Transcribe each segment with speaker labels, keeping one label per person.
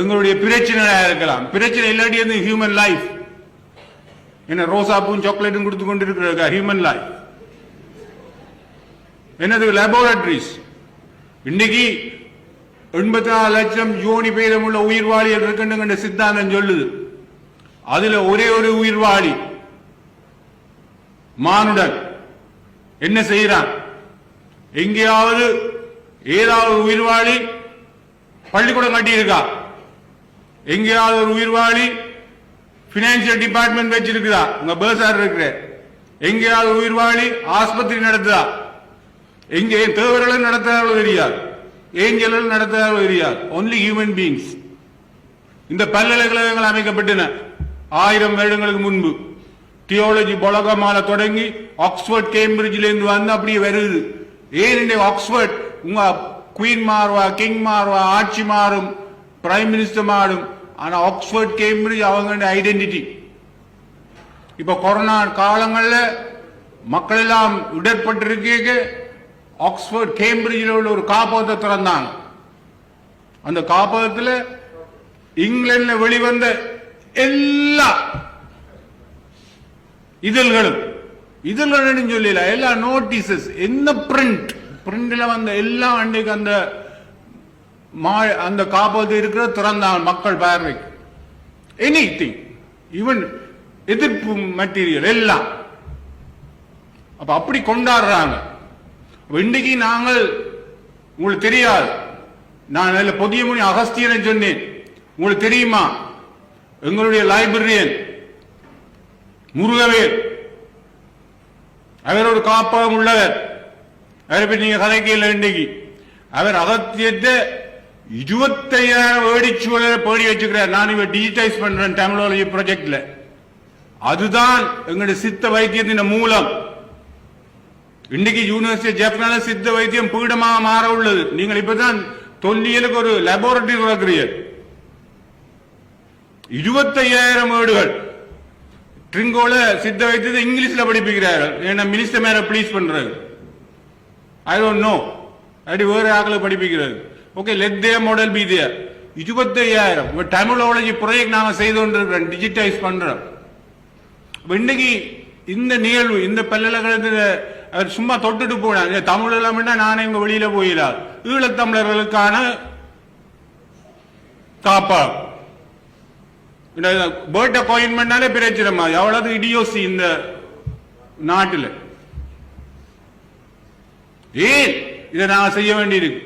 Speaker 1: எங்களுடைய பிரச்சனையாக இருக்கலாம். பிரச்சனை இல்லாட்டி வந்து ஹியூமன் லைஃப் என்ன ரோசாப்பூவும் சாக்லேட்டும் கொடுத்து கொண்டு இருக்கிற ஹியூமன் லைஃப் என்னது? லேபோரட்டரிஸ் இன்னைக்கு எண்பத்தி நாலு லட்சம் யோனி பேதமுள்ள உயிர்வாளிகள் இருக்குன்னு சித்தாந்தம் சொல்லுது. அதுல ஒரே ஒரு உயிர்வாளி மானுடன் என்ன செய்யறான் எங்கேயாவது ஏதாவது உயிர்வாளி பள்ளிக்கூடம் கட்டியிருக்கா? எங்கேயாவது ஒரு உயிர்வாளி பினான்சியல் டிபார்ட்மெண்ட் வச்சிருக்குதா? உங்க பேசார் இருக்கிற. எங்கேயாவது உயிர்வாளி ஆஸ்பத்திரி நடத்துதா? எங்கே? தேவர்களும் நடத்துறாலும் தெரியாது. ஏஞ்சலும் நடத்துறாலும் தெரியாது. ஒன்லி ஹியூமன் பீயிங்ஸ் இந்த பல்கலைக்கழகங்கள் அமைக்கப்பட்டன. ஆயிரம் வருடங்களுக்கு முன்பு. தியோலஜி பொலகமால தொடங்கி ஆக்ஸ்போர்ட் கேம்பிரிட்ஜ்ல இருந்து வந்து அப்படியே வருது. ஏன் ஆக்ஸ்போர்ட்? உங்க குயின் மாறுவா கிங் மாறுவா ஆட்சி மாறும். பிரைம் மினிஸ்டர் மாறும் ஆனா ஆக்ஸ்போர்ட் கேம்பிரிட்ஜ் அவங்க ஐடென்டிட்டி இப்ப கொரோனா காலங்களில் மக்கள் எல்லாம் இடர்பட்டிருக்க ஆக்ஸ்போர்ட் கேம்பிரிட்ஜில் உள்ள ஒரு காப்பகத்தை திறந்தாங்க அந்த காப்பகத்தில் இங்கிலாந்துல வெளிவந்த எல்லா இதழ்களும் இதழ்கள் சொல்லல எல்லா நோட்டீசஸ் என்ன பிரிண்ட் பிரிண்ட்ல வந்த எல்லா அன்றைக்கு அந்த மா- அந்த காப்பகத்தில் இருக்கிற திறந்தால் மக்கள் பார்வைக்கு. எனி திங் ஈவன் எதிர்ப்பு மெட்டீரியல் எல்லாம். அப்ப அப்படி கொண்டாடுறாங்க. அப்ப இன்னைக்கு நாங்கள் உங்களுக்கு தெரியாது. நான் அதில் புதிய மொழி அகஸ்தியனை சொன்னேன். உங்களுக்கு தெரியுமா? எங்களுடைய லைப்ரரியன் முருகவேல். அவர் ஒரு காப்பகம் உள்ளவர். அவரை பற்றி நீங்க கதைக்கல இன்னைக்கு அவர் அகத்தியத்தை இருபத்தையாயிரம் வேடிச்சுவலை பேடி வச்சுக்கிறார். நான் இவ டிஜிட்டைஸ் பண்றேன் டெக்னாலஜி ப்ராஜெக்ட்ல அதுதான் எங்களுடைய சித்த வைத்தியத்தின் மூலம். இன்னைக்கு யூனிவர்சிட்டி ஜப்பான சித்த வைத்தியம் பீடமாக மாற உள்ளது. நீங்கள் இப்பதான் தொல்லியலுக்கு ஒரு லெபோரட்டரி வளர்க்கிறீர்கள். இருபத்தையாயிரம் வேடுகள் ட்ரிங்கோல சித்த வைத்தியத்தை இங்கிலீஷ்ல படிப்புகிறார்கள் ஏன்னா மினிஸ்டர் மேல ப்ளீஸ் பண்றது ஐ டோன்ட் நோ அப்படி வேறு ஆக்களை படிப்பிக்கிறது okay let they model be there இருபத்தையாயிரம். டெக்னாலஜி ப்ரொஜெக்ட் நாங்கள் செய்து கொண்டிருக்கிறோம். டிஜிட்டைஸ் பண்ணுறோம் இன்னைக்கு இந்த நிகழ்வு இந்த பல்கலைக்கழகத்தில் அவர் சும்மா தொட்டுட்டு போனார். தமிழ் இல்லாமன்னா நானே இங்கே வெளியில் போயிடாது ஈழத்தமிழர்களுக்கான காப்பா பேர்ட் அப்பாயின்மெண்ட்னாலே பிரச்சனை மாதிரி எவ்வளவு இடியோசி இந்த நாட்டில். ஏன் இதை நான் செய்ய வேண்டியிருக்கு?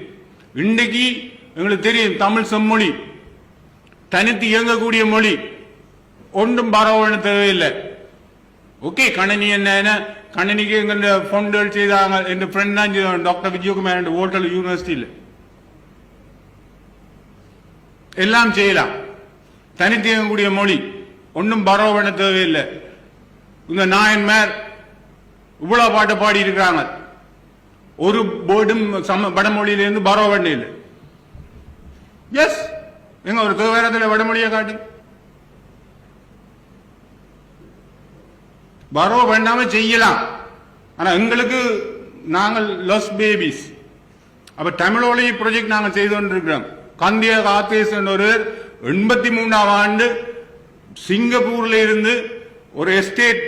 Speaker 1: இன்னைக்கு எங்களுக்கு தெரியும் தமிழ் செம்மொழி. தனித்து இயங்கக்கூடிய மொழி. ஒன்றும் பரவணும் தேவையில்லை ஓகே கணினி என்ன கணினிக்கு எங்க ஃபண்டுகள் செய்தாங்க. என் ஃப்ரெண்ட் தான் செய்தாங்க டாக்டர் விஜயகுமார் ஓட்டல் யூனிவர்சிட்டியில் எல்லாம் செய்யலாம். தனித்து இயங்கக்கூடிய மொழி. ஒன்றும் பரவ தேவையில்லை இந்த நாயன்மார் இவ்வளோ பாட்டு பாடி இருக்கிறாங்க ஒரு போர்டும் சம வடமொழியிலிருந்து பரவ பண்ண இல்லை எஸ் எங்க ஒரு தேவாரத்தில் வடமொழியை காட்டு. வரோ பண்ணாம செய்யலாம். ஆனா எங்களுக்கு நாங்கள் லஸ் பேபிஸ் அப்ப தமிழோலி ப்ராஜெக்ட் நாங்கள் செய்து கொண்டிருக்கிறோம் கந்திய காத்தேஸ் ஒரு எண்பத்தி மூணாம் ஆண்டு சிங்கப்பூர்ல இருந்து ஒரு எஸ்டேட்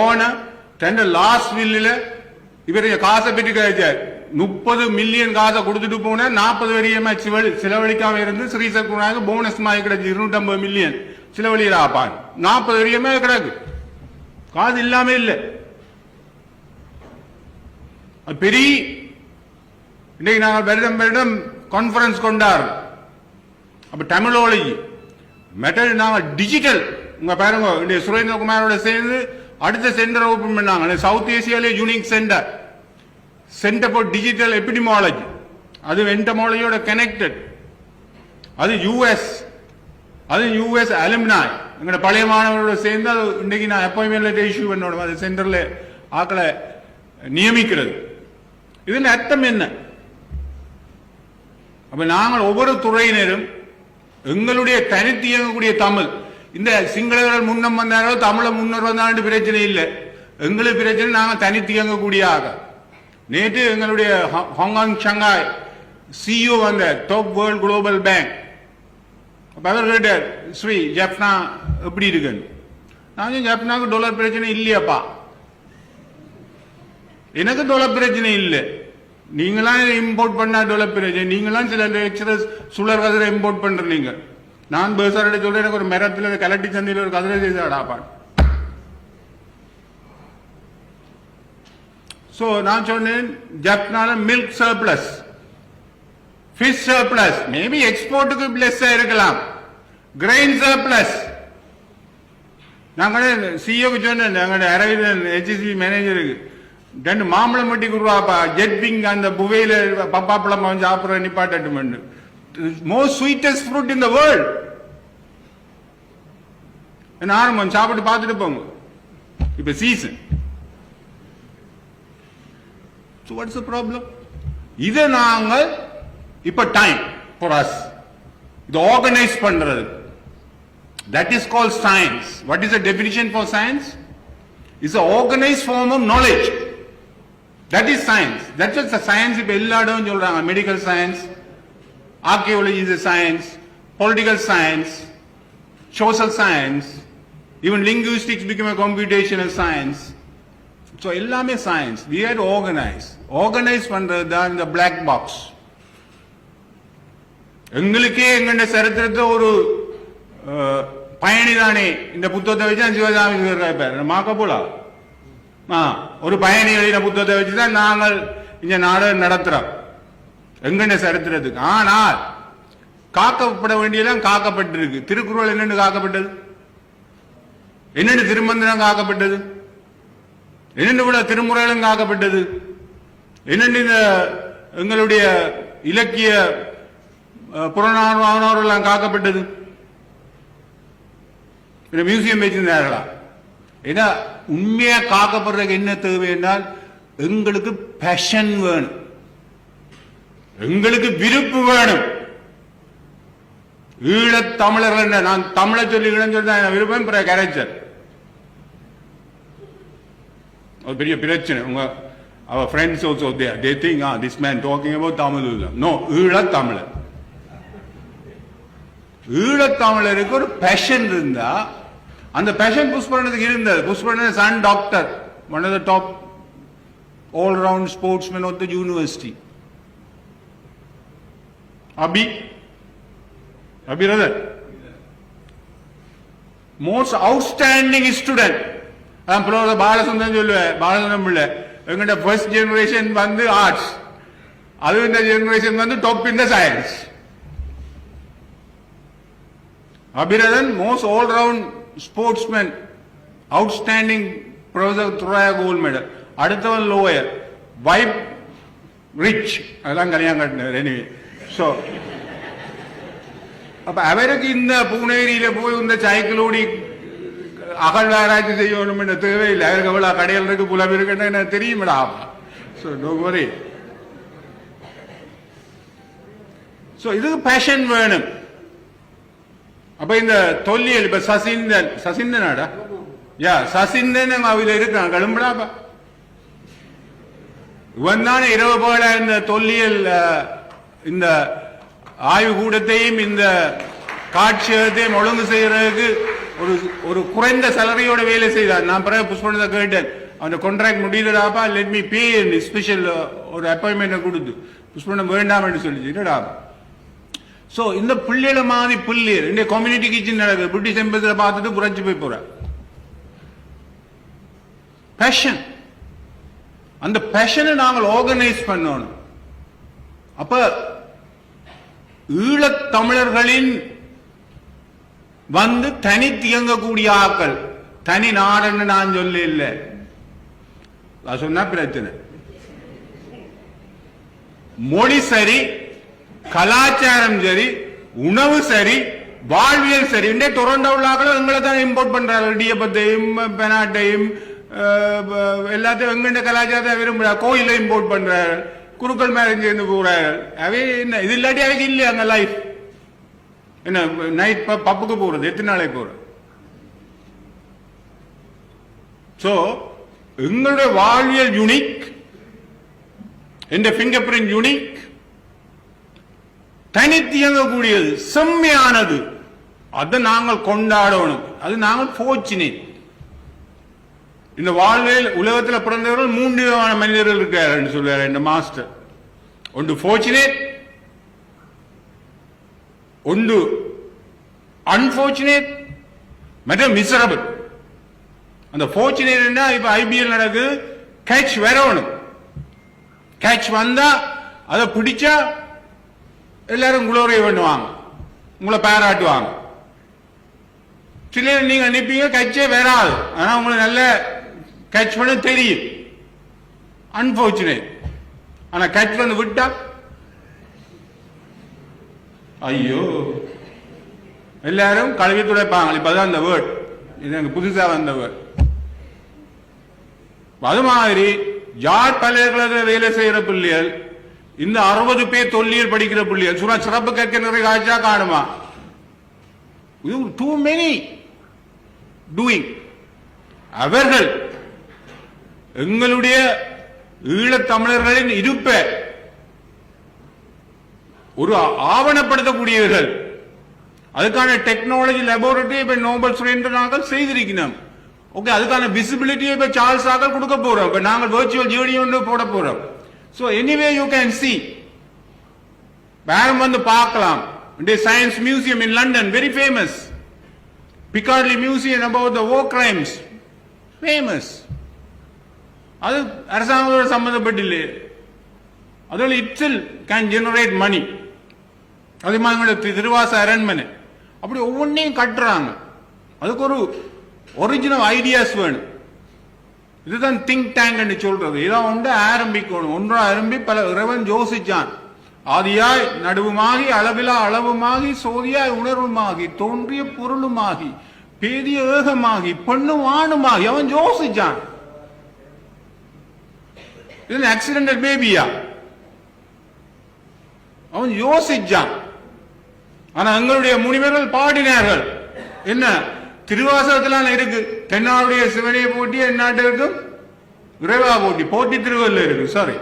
Speaker 1: ஓனர் தன் லாஸ்ட் வில்லில் இவர் காசை பெற்று கழிச்சார் முப்பது மில்லியன் காசை கொடுத்துட்டு போன நாற்பது வரையுமே செலவழிக்காம இருந்து ஸ்ரீசக்குனாக போனஸ் மாதிரி கிடைச்சு இருநூற்றம்பது மில்லியன் செலவழிக்கிறாப்பான் நாற்பது வரையுமே கிடக்கு. காசு இல்லாம இல்லை. அது பெரிய இன்னைக்கு நாங்கள் வருடம் வருடம் கான்பரன்ஸ் கொண்டார் அப்ப டெக்னாலஜி மெட்டல் நாங்கள் டிஜிட்டல் உங்க பாருங்க இந்த சுரேந்திரகுமாரோட சேர்ந்து அடுத்த சென்டர் ஓபன் பண்ணாங்க south ஏசியாலே unique centre centre for digital epidemiology அது வெண்டமாலஜியோட கனெக்டட் அது யூஎஸ் அது யூஎஸ் அலுமினாய் எங்களோட பழைய மாணவர்களோட சேர்ந்து அது இன்னைக்கு நான் அப்பாயின்மெண்ட் லெட்டர் இஷ்யூ பண்ணணும் அது சென்டரில் ஆக்களை நியமிக்கிறது. இதன் அர்த்தம் என்ன? அப்ப நாங்கள் ஒவ்வொரு துறையினரும் எங்களுடைய தனித்து இயங்கக்கூடிய தமிழ் இந்த சிங்களவர்கள் முன்னம் வந்தாரோ தமிழை முன்னர் வந்தாலும் பிரச்சனை இல்லை. எங்களுக்கு பிரச்சனை நாங்கள் தனித்து இயங்கக்கூடிய ஆக நேற்று எங்களுடைய ஹாங்காங் ஷங்காய் சிஇஓ வந்த டாப் வேர்ல்ட் குளோபல் பேங்க் அப்ப அவர் கேட்டார் ஸ்ரீ ஜப்னா எப்படி இருக்குன்னு? நான் ஜப்னாவுக்கு டாலர் பிரச்சனை இல்லையாப்பா. எனக்கு டாலர் பிரச்சனை இல்லை. நீங்களாம் இம்போர்ட் பண்ணா டாலர் பிரச்சனை நீங்களாம் சில லெக்சரர்ஸ் சுழல் கதிரை இம்போர்ட் பண்றீங்க. நான் பேசுறத சொல்றேன் எனக்கு ஒரு மரத்துல கலட்டி சந்தையில் ஒரு கதிரை செய்தாடாப்பான் சோ நான் சொன்னேன் ஜப்னால milk surplus fish surplus maybe எக்ஸ்போர்ட்டுக்கு plus இருக்கலாம். கிரெயின் சர்ப்ளஸ் நாங்கள் சிஓக்கு சொன்னேன் நாங்கள் அரவிந்தன் ஹெச்சி மேனேஜருக்கு ரெண்டு மாம்பழம் மட்டி குருவாப்பா ஜெட் விங் அந்த புவையில பப்பாப்பழம் அவன் சாப்பிட்ற நிப்பாட்டட்டு most sweetest fruit in the world நானும் ஆரம்பம் சாப்பிட்டு பார்த்துட்டு போங்க இப்ப சீசன் வாட்ஸ் ப்ராப்ளம் இது நாங்கள் இப்ப டைம் ஃபார் அஸ் இது ஆர்கனைஸ் பண்றது that is call science what is a definition for science is organise form of knowledge that is science that is science இப்ப எல்லா இடமும் சொல்றாங்க medical science archaeology is a science political science social science even linguistics became a computational science. So எல்லாமே science we are organise organise பண்றது தான் இந்த black box எங்களுக்கே எங்கண்ட சரித்திரத்தை ஒரு பயணி தானே. இந்த புத்தகத்தை வச்சு தான் சிவகாமி மாக்கப்போலா மாக்க ஆ ஒரு பயணி எழுதின புத்தகத்தை வச்சு தான் நாங்கள் இந்த நாடகம் நடத்துறோம். எங்கன்னு சரித்திரத்துக்கு? ஆனால் காக்கப்பட வேண்டியெல்லாம் காக்கப்பட்டிருக்கு. திருக்குறள் என்னென்னு காக்கப்பட்டது? என்னென்னு திருமந்திரம் காக்கப்பட்டது? என்னென்ன விட திருமுறைகளும் காக்கப்பட்டது? என்னென்ன இந்த எங்களுடைய இலக்கிய புறநானோரெல்லாம் காக்கப்பட்டது? இந்த மியூசியம் வச்சிருந்தார்களா? ஏன்னா உண்மையா காக்கப்படுறதுக்கு என்ன தேவை என்றால் எங்களுக்கு பேஷன் வேணும். எங்களுக்கு விருப்பு வேணும். ஈழத் தமிழர்கள் என்ன, நான் தமிழை சொல்லி சொல்லி விருப்பம் பிற கரைச்சர் ஒரு பெரிய பிரச்சனை. உங்க அவர் friends also they they think uh this man talking about Tamil இல்ல நோ ஈழத்தமிழர் ஈழத்தமிழருக்கு ஒரு பேஷன் இருந்தா அந்த பேஷன் புஷ்பரணத்துக்கு இருந்தது. Pushparana son doctor one of the top all round sportsman of the university அபி அபி ரதர் மோஸ்ட் அவுட்ஸ்டாண்டிங் ஸ்டூடெண்ட் அப்புறம் புலவர் பாலசுந்தரம் சொல்லுவேன் பாலசுந்தரம் பிள்ளை எங்கிட்ட ஃபர்ஸ்ட் ஜெனரேஷன் வந்து ஆர்ட்ஸ் அது இந்த ஜெனரேஷன் வந்து top in the science அபிரதன் most all round sportsman outstanding professor துராயா gold medal அடுத்தவன் லோயர் வைப் ரிச் அதெல்லாம் கல்யாணம் கட்டினார் எனிவே ஸோ அப்ப அவருக்கு இந்த பூனேரியில போய் இந்த சைக்கிள் ஓடி அகழ்வாராய்ச்சி செய்யணும் என்ற தேவையில்லை அவருக்கு எவ்வளவு கடையில் இருக்கு புலம் இருக்குன்னு எனக்கு தெரியுமடா ஸோ நோ வரி ஸோ இதுக்கு பேஷன் வேணும் அப்ப இந்த தொல்லியல் இப்ப சசிந்தன் சசிந்தனாடா யா சசிந்தன் அவையில் இருக்கான் கிளம்புடாப்பா இவன் தானே இரவு போல இந்த தொல்லியல் இந்த ஆய்வு கூடத்தையும் இந்த காட்சியகத்தையும் ஒழுங்கு செய்யறதுக்கு ஒரு ஒரு குறைந்த சலரியோட வேலை செய்தார். நான் பிறகு புஷ்பனத்தை கேட்டேன். அவன் கான்ட்ராக்ட் முடியலடாப்பா? லெட் மீ பே ஸ்பெஷல் ஒரு அப்பாயின்மெண்ட் கொடுத்து. புஷ்பனம் வேண்டாம் என்று சொல்லிச்சு. என்னடா சோ இந்த பிள்ளைகள மாதிரி புள்ளி இந்த கம்யூனிட்டி கிச்சன் நடக்குது. பிரிட்டிஷ் எம்பசில பார்த்துட்டு புரட்சி போய் போற பேஷன் அந்த பேஷனை நாங்கள் ஆர்கனைஸ் பண்ணணும். அப்போ ஈழத் தமிழர்களின் வந்து தனித்து இயங்கக்கூடிய ஆக்கள் தனி நாடுன்னு நான் சொல்ல இல்லை அது சொன்னா பிரச்சனை. மொழி சரி கலாச்சாரம் சரி உணவு சரி வாழ்வியல் சரி. இந்த டொரண்டோவில் ஆக்களும் எங்களை தான் இம்போர்ட் பண்றாங்க இடியப்பத்தையும் பெனாட்டையும் எல்லாத்தையும் எங்கெண்ட கலாச்சாரத்தை விரும்புறா? கோயில இம்போர்ட் பண்றாரு குருக்கள் மேரேஜ் சேர்ந்து போகிறார்கள் அவை என்ன இது இல்லாட்டி அவைக்கு இல்லையா அந்த லைஃப் என்ன நைட் பப்புக்கு போகிறது எத்தனை நாளைக்கு போகிறது ஸோ எங்களுடைய வாழ்வியல் யூனிக் என்ற பிங்கர் பிரிண்ட் யூனிக் தனித்து இயங்கக்கூடியது செம்மையானது. அதை நாங்கள் கொண்டாடணும். அது நாங்கள் போச்சினேன் இந்த வாழ்வில் உலகத்தில் பிறந்தவர்கள் மூன்று விதமான மனிதர்கள் இருக்கார் சொல்லுவார் இந்த மாஸ்டர். ஒன்று ஃபோர்ச்சுனேட் ஒன்று அன்பார்ச்சுனேட் மற்றும் மிசரபிள் அந்த fortunate இப்ப ஐபிஎல் நடக்குது கேட்ச் வரணும். கேட்ச் வந்தா அதை பிடிச்சா எல்லாரும் குளோரி பண்ணுவாங்க. உங்களை பாராட்டுவாங்க. சில நீங்க நிற்பீங்க கேட்சே வராது. ஆனா உங்களுக்கு நல்ல கேட்ச் பண்ண தெரியும். அன்பார்ச்சுனேட் ஆனா கேட்ச் பண்ண விட்டா? ஐயோ. எல்லாரும் கழுவி துடைப்பாங்க. இப்பதான் அந்த வேர்ட் இது எனக்கு புதுசா வந்த வேர்ட் அது மாதிரி யார் பல்கலைக்கழக வேலை செய்யற பிள்ளைகள்? இந்த அறுபது பேர் தொல்லியல் படிக்கிற பிள்ளைகள். சும்மா சிறப்பு கேட்க நிறைய காட்சியா காணுமா? டூ மெனி டூயிங் அவர்கள் எங்களுடைய ஈழத்தமிழர்களின் இருப்பை ஒரு ஆவணப்படுத்தக்கூடியவர்கள். அதுக்கான டெக்னாலஜி லெபோரட்டரி இப்ப நோபல் சுரேந்திர நாங்கள் செய்திருக்கிறோம். ஓகே அதுக்கான விசிபிலிட்டியை இப்ப சார்ல்ஸ் ஆகல் கொடுக்க போறோம். இப்ப நாங்கள் வெர்ச்சுவல் ஜேர்னி ஒன்று போட போறோம். So anyway you can see வேறம் வந்து பார்க்கலாம். Science museum in London very famous Piccadilly museum about the oh crimes famous அது அரசாங்கத்தோட சம்பந்தப்பட்டில்லை அதோட இட்ஸில் கேன் ஜெனரேட் மணி அதே மாதிரி திருவாச அரண்மனை. அப்படி ஒவ்வொன்றையும் கட்டுறாங்க. அதுக்கு ஒரு ஒரிஜினல் ஐடியாஸ் வேணும். இதுதான் திங்க் டேங்க் சொல்றது. இதான் ஒன்று ஆரம்பிக்கணும். ஒன்றா ஆரம்பி பல இறைவன் யோசிச்சான். ஆதியாய் நடுவுமாகி அளவிலா அளவுமாகி சோதியாய் உணர்வுமாகி தோன்றிய பொருளுமாகி பேதிய ஏகமாகி பெண்ணும் ஆணுமாகி அவன் யோசிச்சான். இது ஆக்சிடென்டல் பேபியா அவன் யோசிச்சான். ஆனா எங்களுடைய முனிவர்கள் பாடினார்கள். என்ன? திருவாசகத்திலாம் இருக்கு. தென்னாவுடைய சிவனையை போட்டி என்னாட்டு இருக்கும் விரைவா போட்டி. போட்டி திருவள்ளுவர் இருக்கு. சாரி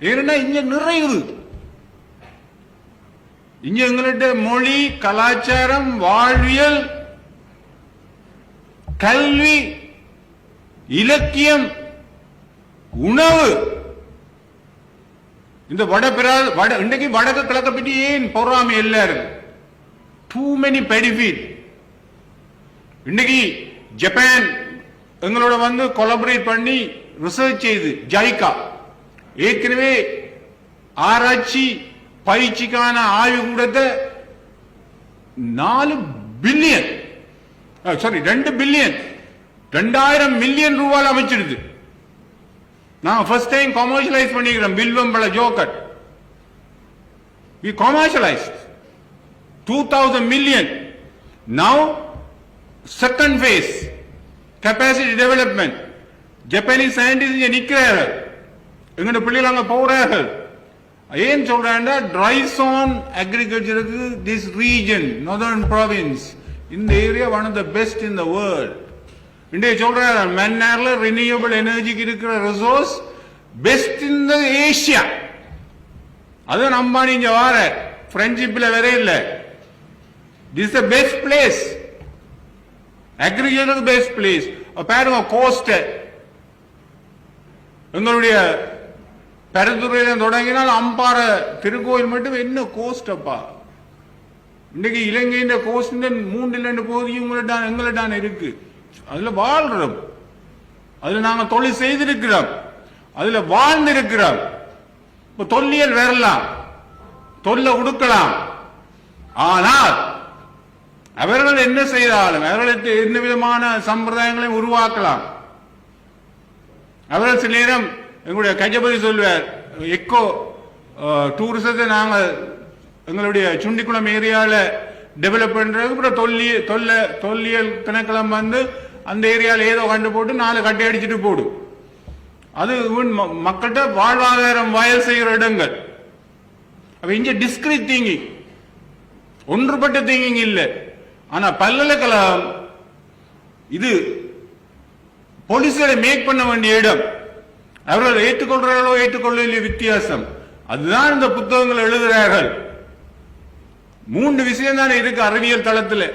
Speaker 1: ஏன்னா இங்க நிறைவு. இங்க எங்கள்கிட்ட மொழி கலாச்சாரம் வாழ்வியல் கல்வி இலக்கியம் உணவு. இந்த வட வட இன்றைக்கு வடக்கு கிழக்க பற்றி ஏன் பொறாமை எல்லாரும்? டூ மெனி பெனிஃபிட் இன்னைக்கு ஜப்பான் எங்களோட வந்து கொலபரேட் பண்ணி ரிசர்ச் செய்து ஜைகா ஏற்கனவே ஆராய்ச்சி பயிற்சிக்கான ஆய்வு கூடத்தை நாலு பில்லியன் சாரி ரெண்டு பில்லியன் ரெண்டாயிரம் மில்லியன் ரூபாய் அமைச்சிருது. நான் ஃபர்ஸ்ட் டைம் கமர்ஷியலைஸ் பண்ணிக்கிறேன் பில்வம்பள ஜோக்கட் we commercialise two thousand million now second phase capacity development Japanese scientist இங்கே நிற்கிறார்கள் எங்கட பிள்ளைகள் அங்கே போகிறார்கள் ஏன் சொல்றேன்டா ட்ரைஸ் ஆன் அக்ரிகல்ச்சருக்கு திஸ் ரீஜன் நார்தர்ன் ப்ராவின்ஸ் இந்த area one of the best in the world இன்றைய சொல்றாரு மன்னார்ல ரினியூபிள் எனர்ஜிக்கு இருக்கிற resource best in the Asia அது அம்பானி இங்க வார. ஃப்ரெண்ட்ஷிப்ல வேற இல்ல. This the best place agriculture best place பாருங்க கோஸ்ட் எங்களுடைய பெருந்துறையில தொடங்கினால் அம்பார திருக்கோயில் மட்டும் என்ன கோஸ்ட் அப்பா? இன்னைக்கு இலங்கையின் கோஸ்ட் மூன்றில் ரெண்டு பகுதியும் உங்கள்ட்ட எங்கள்ட்டான இருக்கு. அதுல வாழ்றோம். அதுல நாங்கள் தொழில் செய்திருக்கிறோம். அதுல வாழ்ந்திருக்கிறோம். இப்ப தொல்லியல் வரலாம் தொல்ல கொடுக்கலாம். ஆனால் அவர்கள் என்ன செய்தாலும் அவர்களுக்கு என்ன விதமான சம்பிரதாயங்களை உருவாக்கலாம். அவர்கள் சில நேரம் எங்களுடைய கஜபதி சொல்வார் எக்கோ டூரிசத்தை நாங்கள் எங்களுடைய சுண்டிக்குளம் ஏரியாவில் டெவலப் பண்றது அப்புறம் தொல்லி தொல்ல தொல்லியல் திணைக்களம் வந்து அந்த ஏரியாவில் ஏதோ கண்டு போட்டு நாலு கட்டை அடிச்சுட்டு போடும் அது மக்கள்கிட்ட வாழ்வாதாரம் வயல் செய்கிற இடங்கள். அப்ப இங்க டிஸ்கிரிட் திங்கிங் ஒன்றுபட்ட திங்கிங் இல்லை. ஆனா பல்கலைக்கழகம் இது போலீஸ்களை மேக் பண்ண வேண்டிய இடம். அவர்கள் ஏற்றுக்கொள்றார்களோ ஏற்றுக்கொள்ள வித்தியாசம். அதுதான் இந்த புத்தகங்கள் எழுதுகிறார்கள். மூன்று விஷயம் தானே இருக்கு அறிவியல் தளத்தில்.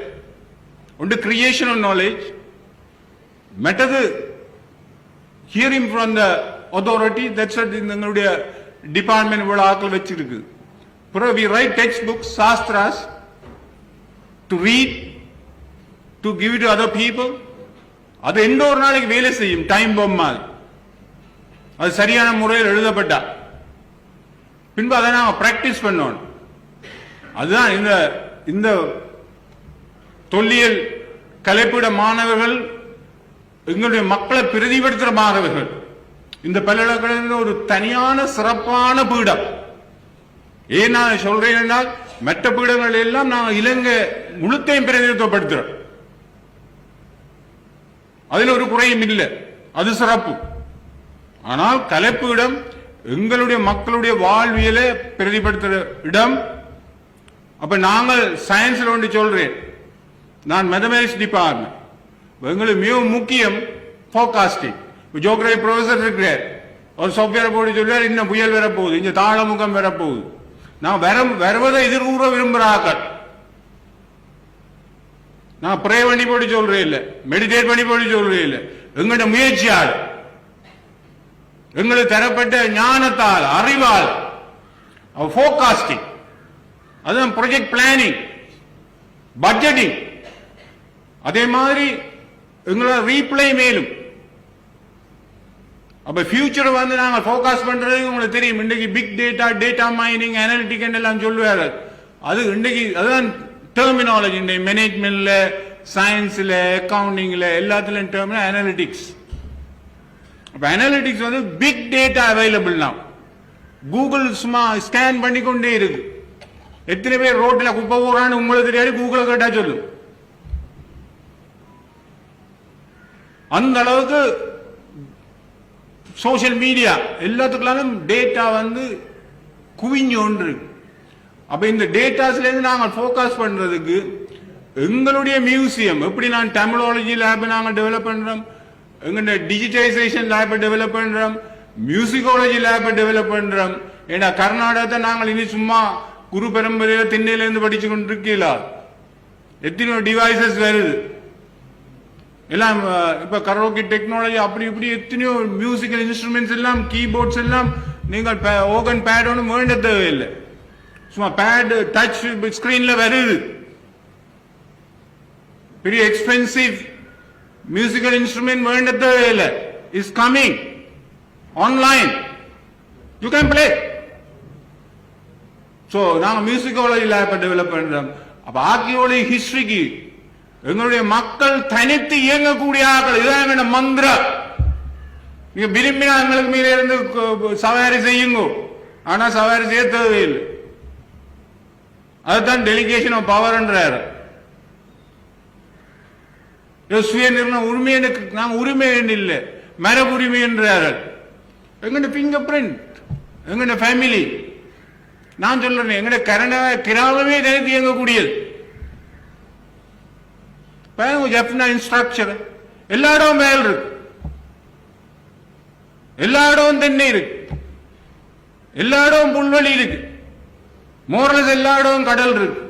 Speaker 1: ஒன்று creation of knowledge மெட்டது hearing from the authority that's எங்களுடைய டிபார்ட்மெண்ட் இவ்வளவு ஆக்கள் வச்சிருக்கு பிறகு we write text book shastras to read to give to other people அது எந்த ஒரு நாளைக்கு வேலை செய்யும் டைம் பொம் மாதிரி அது சரியான முறையில் எழுதப்பட்டா பின்பு அதை நாம பிராக்டிஸ் பண்ணணும் அதுதான் இந்த இந்த தொல்லியல் கலைப்பிட மாணவர்கள் எங்களுடைய மக்களை பிரதிபடுத்துற மாணவர்கள். இந்த பல்கலைக்கழகத்தில் ஒரு தனியான சிறப்பான பீடம். ஏன் நான் சொல்றேன்னா மற்ற பீடங்கள் எல்லாம் நான் இலங்கை முழுத்தையும் பிரதிநிதித்துவப்படுத்துறோம். அதில் ஒரு குறையும் இல்லை. அது சிறப்பு. ஆனால் கலைப்பு இடம் எங்களுடைய மக்களுடைய வாழ்வியலை பிரதிபடுத்துற இடம். அப்ப நாங்கள் சயின்ஸ்ல ஒன்று சொல்றேன். நான் மேத்தமேட்டிக்ஸ் டிபார்ட்மெண்ட் எங்களுக்கு மிக முக்கியம். ஃபோகாஸ்டிங் ஜோக்ரஃபி ப்ரொஃபசர் இருக்கிறார். ஒரு சாஃப்ட்வேரை போட்டு சொல்லுவார் இன்னும் புயல் வரப்போகுது இங்க தாளமுகம் வரப்போகுது. நான் வர வருவதை எதிர்கூற விரும்புகிறார்கள். நான் ப்ரே பண்ணி போட்டு சொல்றேன் இல்லை. மெடிடேட் பண்ணி போட்டு சொல்றேன் இல்லை. எங்களோட முயற்சியால் எங்களுக்கு தரப்பட்ட ஞானத்தால் அறிவால். ஃபோகாஸ்டிங் அதுதான் ப்ரொஜெக்ட் பிளானிங் பட்ஜெட்டிங் அதே மாதிரி எங்களோட ரீப்ளை மேலும். அப்ப ஃபியூச்சர் வந்து நாங்க ஃபோக்கஸ் பண்றது உங்களுக்கு தெரியும். இன்னைக்கு big data data mining analytic எல்லாம் சொல்லுவாரு அது இன்னைக்கு அதுதான் டெர்மினாலஜி இந்த மேனேஜ்மெண்ட்ல சயின்ஸ்ல அக்கவுண்டிங்ல எல்லாத்துலயும் டேர்மினல் அனாலிட்டிக்ஸ் அப்ப அனாலிட்டிக்ஸ் வந்து big data available now. Google சும்மா ஸ்கேன் பண்ணிக்கொண்டே இருக்கு. எத்தனை பேர் ரோட்ல குப்பை போறான்னு உங்களுக்கு தெரியாது கூகுளை கேட்டா சொல்லும். அந்த அளவுக்கு சோஷியல் மீடியா எல்லாத்துக்குள்ளாலும் டேட்டா வந்து குவிஞ்சு ஒன்று இருக்கு. அப்ப இந்த டேட்டாஸ்லேருந்து நாங்கள் ஃபோக்கஸ் பண்றதுக்கு எங்களுடைய மியூசியம் எப்படி நான் டெக்னாலஜி லேப் நாங்கள் டெவலப் பண்றோம் எங்களுடைய டிஜிட்டைசேஷன் லேப்பை டெவலப் பண்றோம் மியூசிகாலஜி லேப்பை டெவலப் பண்றோம். ஏன்னா கர்நாடகத்தை நாங்கள் இனி சும்மா குரு பரம்பரையில திண்ணையிலேருந்து படிச்சு கொண்டு இருக்கீங்களா எத்தனையோ டிவைசஸ் வருது. எல்லாம் இப்போ இப்ப கரோக்கி டெக்னாலஜி அப்படி இப்படி எத்தனையோ மியூசிக்கல் இன்ஸ்ட்ருமெண்ட்ஸ் எல்லாம் கீபோர்ட்ஸ் எல்லாம் நீங்கள் ஓகன் பேட் ஒன்றும் வேண்ட தேவையில்லை. சும்மா பேடு டச் ஸ்கிரீன்ல வருது. பெரிய எக்ஸ்பென்சிவ் மியூசிக்கல் இன்ஸ்ட்ருமெண்ட் வேண்ட தேவையில்லை. Is coming online you can play so நாங்கள் மியூசிக்காலஜி இப்போ டெவலப் பண்ணுறோம் அப்போ ஆர்கியோலஜி ஹிஸ்டரிக்கு எங்களுடைய மக்கள் தனித்து இயங்கக்கூடிய ஆட்கள் இதுதான் எங்களோட மந்திரம். நீங்க விரும்பினா எங்களுக்கு மேலே இருந்து சவாரி செய்யுங்க. ஆனா சவாரி செய்ய தேவையில்லை. அதுதான் டெலிகேஷன் ஆஃப் பவர்ன்றாரு இது சுய உரிமை எனக்கு நாங்க உரிமை இல்லை மரபு உரிமை என்றார்கள். எங்கட பிங்கர் பிரிண்ட் எங்கட ஃபேமிலி நான் சொல்றேன் எங்கட கரண கிராமமே தனித்து இயங்கக்கூடியது. இன்ஸ்ட்ரக்சர் எல்லா இடம் மேல் இருக்கு எல்லா இடமும் தென்னை இருக்கு எல்லா இடமும் புல்வெளி இருக்கு மோரலஸ் எல்லா இடமும் கடல் இருக்கு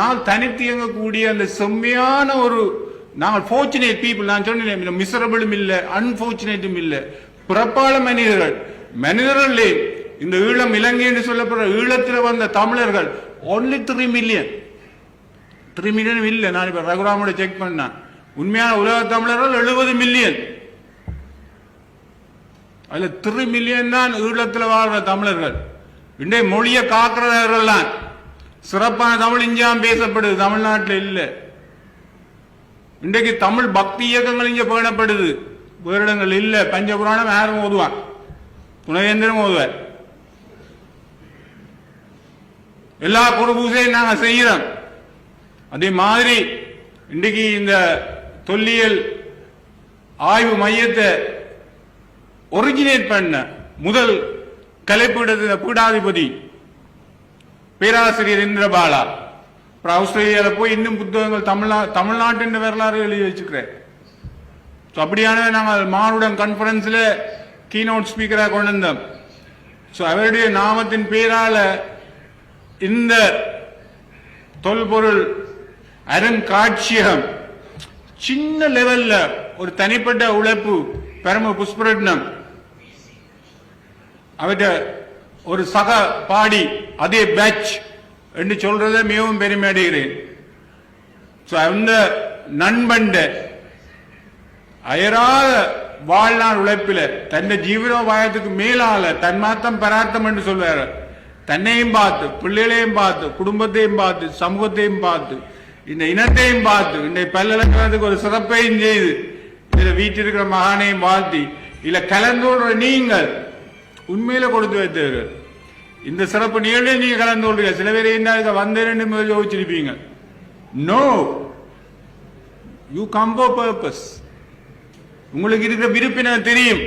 Speaker 1: நான் தனித்து இயங்கக்கூடிய அந்த செம்மையான ஒரு நாங்கள் ஃபோர்ச்சுனேட் பீப்புள் நான் சொன்னேன் மிசரபிளும் இல்லை அன்ஃபோர்ச்சுனேட்டும் இல்லை. பிறப்பாள மனிதர்கள். மனிதர்களே இந்த ஈழம் இலங்கை என்று சொல்லப்படுற ஈழத்தில் வந்த தமிழர்கள். Only three million three million இல்லை நான் இப்ப ரகுராமோட செக் பண்ணேன். உண்மையான உலக தமிழர்கள் எழுபது மில்லியன் அதுல திரு மில்லியன் தான் ஈழத்தில் வாழ்ற தமிழர்கள். இன்றைய மொழியை காக்கிறவர்கள் தான். சிறப்பான தமிழ் இஞ்சாம் பேசப்படுது தமிழ்நாட்டில் இல்ல. இன்றைக்கு தமிழ் பக்தி இயக்கங்கள் இங்கே பேணப்படுது. வேறு இடங்கள் இல்ல. பஞ்சபுராணம் யாரும் ஓதுவான் துணைவேந்திரம் ஓதுவார். எல்லா குரு நாங்கள் நாங்க செய்கிறோம் அதே மாதிரி இன்றைக்கு இந்த தொல்லியல் ஆய்வு மையத்தை ஒரிஜினேட் பண்ண முதல் கலைப்பீடத்தின் பீடாதிபதி பேராசிரியர் இந்திரபாலா. அப்புறம் ஆஸ்திரேலியால போய் இன்னும் புத்தகங்கள் தமிழ்நா தமிழ்நாட்டின் வரலாறு எழுதி வச்சுக்கிறேன் ஸோ அப்படியான நாங்கள் மானுடன் கான்ஃபரன்ஸில் கீனோட் ஸ்பீக்கராக கொண்டு வந்தோம். ஸோ அவருடைய நாமத்தின் பேரால இந்த தொல்பொருள் அருங்காட்சியகம். சின்ன லெவல்ல ஒரு தனிப்பட்ட உழைப்பு பெரும புஷ்பரட்னம். அவற்ற ஒரு சக பாடி அதே பேட்ச் என்று சொல்றத மிகவும் பெருமை அடைகிறேன் அந்த நண்பண்ட அயராத வாழ்நாள் உழைப்பில தன்னை ஜீவனோபாயத்துக்கு மேலால தன்மாத்தம் பரார்த்தம் என்று சொல்வார். தன்னையும் பார்த்து பிள்ளைகளையும் பார்த்து குடும்பத்தையும் பார்த்து சமூகத்தையும் பார்த்து இந்த இனத்தையும் பார்த்து இந்த பல்கலைக்கழகத்துக்கு ஒரு சிறப்பையும் செய்து இதுல வீட்டிருக்கிற மகானையும் வாழ்த்தி இல்ல கலந்து நீங்கள் உண்மையில கொடுத்து வைத்தவர்கள் இந்த சிறப்பு நிகழ்ச்சியை நீங்க கலந்து கொள்றீங்க சில பேர் என்ன இதுக்கு வந்தேன்னு முதல்ல யோசிச்சிருப்பீங்க. No you come for purpose உங்களுக்கு இருக்கிற விருப்பின தெரியும்.